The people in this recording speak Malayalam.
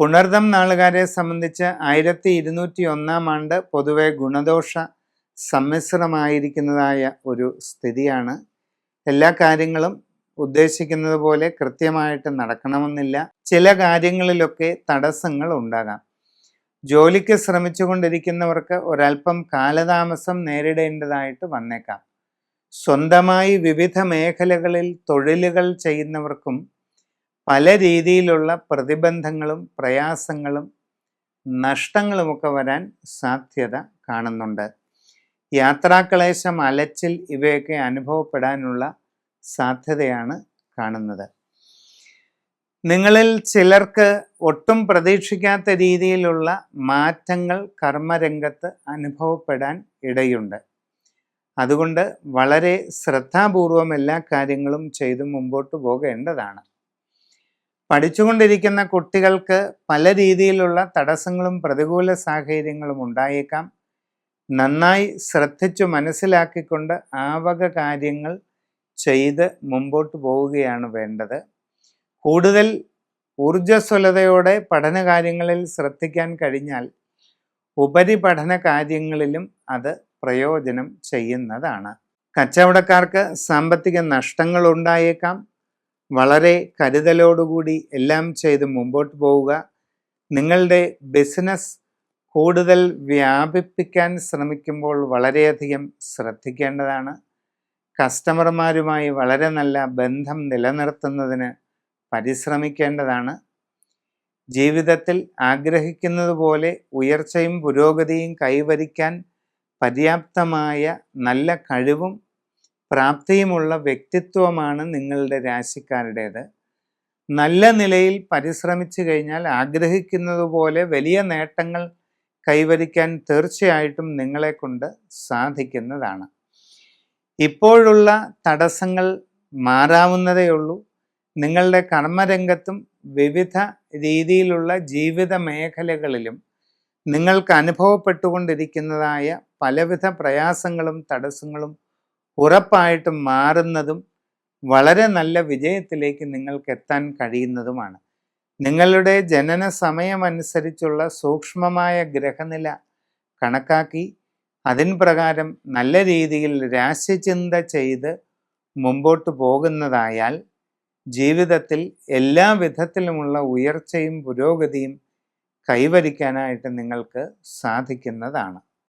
പുണർദം നാളുകാരെ സംബന്ധിച്ച് ആയിരത്തി ഇരുന്നൂറ്റി ഒന്നാം ആണ്ട് പൊതുവെ ഗുണദോഷ സമ്മിശ്രമായിരിക്കുന്നതായ ഒരു സ്ഥിതിയാണ്. എല്ലാ കാര്യങ്ങളും ഉദ്ദേശിക്കുന്നത് പോലെ കൃത്യമായിട്ട് നടക്കണമെന്നില്ല. ചില കാര്യങ്ങളിലൊക്കെ തടസ്സങ്ങൾ ഉണ്ടാകാം. ജോലിക്ക് ശ്രമിച്ചുകൊണ്ടിരിക്കുന്നവർക്ക് ഒരല്പം കാലതാമസം നേരിടേണ്ടതായിട്ട് വന്നേക്കാം. സ്വന്തമായി വിവിധ മേഖലകളിൽ തൊഴിലുകൾ ചെയ്യുന്നവർക്കും പല രീതിയിലുള്ള പ്രതിബന്ധങ്ങളും പ്രയാസങ്ങളും നഷ്ടങ്ങളുമൊക്കെ വരാൻ സാധ്യത കാണുന്നുണ്ട്. യാത്രാക്ലേശം അലച്ചിൽ ഇവയൊക്കെ അനുഭവപ്പെടാനുള്ള സാധ്യതയാണ് കാണുന്നത്. നിങ്ങളിൽ ചിലർക്ക് ഒട്ടും പ്രതീക്ഷിക്കാത്ത രീതിയിലുള്ള മാറ്റങ്ങൾ കർമ്മരംഗത്ത് അനുഭവപ്പെടാൻ ഇടയുണ്ട്. അതുകൊണ്ട് വളരെ ശ്രദ്ധാപൂർവം എല്ലാ കാര്യങ്ങളും ചെയ്ത് മുമ്പോട്ട് പോകേണ്ടതാണ്. പഠിച്ചുകൊണ്ടിരിക്കുന്ന കുട്ടികൾക്ക് പല രീതിയിലുള്ള തടസ്സങ്ങളും പ്രതികൂല സാഹചര്യങ്ങളും ഉണ്ടായേക്കാം. നന്നായി ശ്രദ്ധിച്ചു മനസ്സിലാക്കിക്കൊണ്ട് ആ വക കാര്യങ്ങൾ ചെയ്ത് മുമ്പോട്ട് പോവുകയാണ് വേണ്ടത്. കൂടുതൽ ഊർജസ്വലതയോടെ പഠനകാര്യങ്ങളിൽ ശ്രദ്ധിക്കാൻ കഴിഞ്ഞാൽ ഉപരിപഠന കാര്യങ്ങളിലും അത് പ്രയോജനം ചെയ്യുന്നതാണ്. കച്ചവടക്കാർക്ക് സാമ്പത്തിക നഷ്ടങ്ങൾ ഉണ്ടായേക്കാം. വളരെ കരുതലോടുകൂടി എല്ലാം ചെയ്ത് മുമ്പോട്ട് പോവുക. നിങ്ങളുടെ ബിസിനസ് കൂടുതൽ വ്യാപിപ്പിക്കാൻ ശ്രമിക്കുമ്പോൾ വളരെയധികം ശ്രദ്ധിക്കേണ്ടതാണ്. കസ്റ്റമർമാരുമായി വളരെ നല്ല ബന്ധം നിലനിർത്തുന്നതിന് പരിശ്രമിക്കേണ്ടതാണ്. ജീവിതത്തിൽ ആഗ്രഹിക്കുന്നതുപോലെ ഉയർച്ചയും പുരോഗതിയും കൈവരിക്കാൻ പര്യാപ്തമായ നല്ല കഴിവും പ്രാപ്തിയുമുള്ള വ്യക്തിത്വമാണ് നിങ്ങളുടെ രാശിക്കാരുടേത്. നല്ല നിലയിൽ പരിശ്രമിച്ചു കഴിഞ്ഞാൽ ആഗ്രഹിക്കുന്നത് പോലെ വലിയ നേട്ടങ്ങൾ കൈവരിക്കാൻ തീർച്ചയായിട്ടും നിങ്ങളെ കൊണ്ട് സാധിക്കുന്നതാണ്. ഇപ്പോഴുള്ള തടസ്സങ്ങൾ മാറാവുന്നതേയുള്ളൂ നിങ്ങളുടെ കർമ്മരംഗത്തും വിവിധ രീതിയിലുള്ള ജീവിത മേഖലകളിലും നിങ്ങൾക്ക് അനുഭവപ്പെട്ടുകൊണ്ടിരിക്കുന്നതായ പലവിധ പ്രയാസങ്ങളും തടസ്സങ്ങളും ഉറപ്പായിട്ടും മാറുന്നതും വളരെ നല്ല വിജയത്തിലേക്ക് നിങ്ങൾക്ക് എത്താൻ കഴിയുന്നതുമാണ്. നിങ്ങളുടെ ജനന സമയമനുസരിച്ചുള്ള സൂക്ഷ്മമായ ഗ്രഹനില കണക്കാക്കി അതിൻ പ്രകാരം നല്ല രീതിയിൽ രാശിചിന്ത ചെയ്ത് മുമ്പോട്ട് പോകുന്നതായാൽ ജീവിതത്തിൽ എല്ലാ വിധത്തിലുമുള്ള ഉയർച്ചയും പുരോഗതിയും കൈവരിക്കാനായിട്ട് നിങ്ങൾക്ക് സാധിക്കുന്നതാണ്.